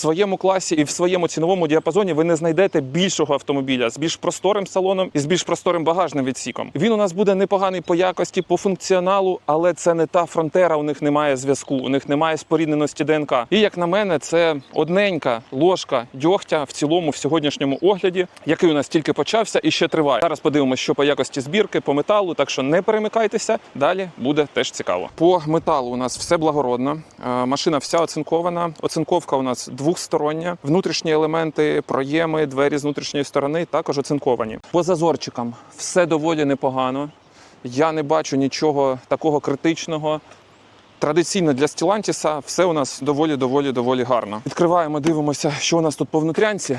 своєму класі і в своєму ціновому діапазоні ви не знайдете більшого автомобіля з більш просторим салоном і з більш просторим багажним відсіком. Він у нас буде непоганий по якості, по функціоналу, але це не та фронтера. У них немає зв'язку, у них немає спорідненості ДНК. І як на мене, це одненька ложка дьогтя в цілому в сьогоднішньому огляді, який у нас тільки почався і ще триває. Зараз подивимося, що по якості збірки, по металу. Так що не перемикайтеся. Далі буде теж цікаво. По металу у нас все благородно. Е, Машина вся оцинкована. Оцинковка у нас двохстороння. Внутрішні елементи, проєми, двері з внутрішньої сторони також оцинковані. По зазорчикам все доволі непогано. Я не бачу нічого такого критичного. Традиційно для Стілантіса все у нас доволі, доволі, доволі гарно. Відкриваємо, дивимося, що у нас тут по внутрянці.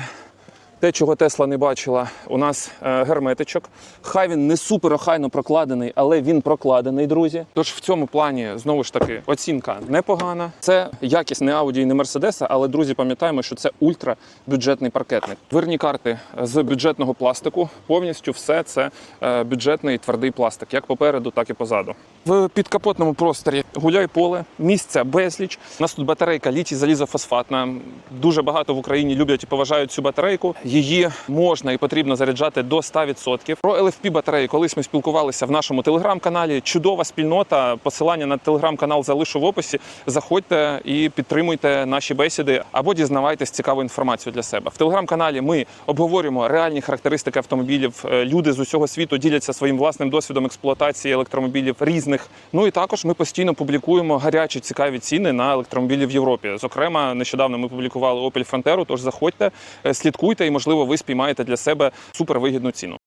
Те, чого Тесла не бачила, у нас е, герметичок. Хай він не супер охайно прокладений, але він прокладений, друзі. Тож в цьому плані знову ж таки оцінка непогана. Це якість не Audi і не Мерседеса, але друзі, пам'ятаємо, що це ультра бюджетний паркетник. Дверні карти з бюджетного пластику. Повністю все це е, бюджетний твердий пластик, як попереду, так і позаду. В підкапотному просторі гуляй поле, місця безліч. У нас тут батарейка літій залізофосфатна. Дуже багато в Україні люблять і поважають цю батарейку. Її можна і потрібно заряджати до 100%. Про LFP батареї колись ми спілкувалися в нашому телеграм-каналі. Чудова спільнота. Посилання на телеграм-канал залишу в описі. Заходьте і підтримуйте наші бесіди або дізнавайтесь цікаву інформацію для себе. В телеграм-каналі ми обговорюємо реальні характеристики автомобілів. Е, Люди з усього світу діляться своїм власним досвідом експлуатації електромобілів різних. Ну і також ми постійно публікуємо гарячі цікаві ціни на електромобілі в Європі. Зокрема, нещодавно ми публікували Opel Frontera, Тож заходьте, е, слідкуйте, і можливо ви спіймаєте для себе супервигідну ціну.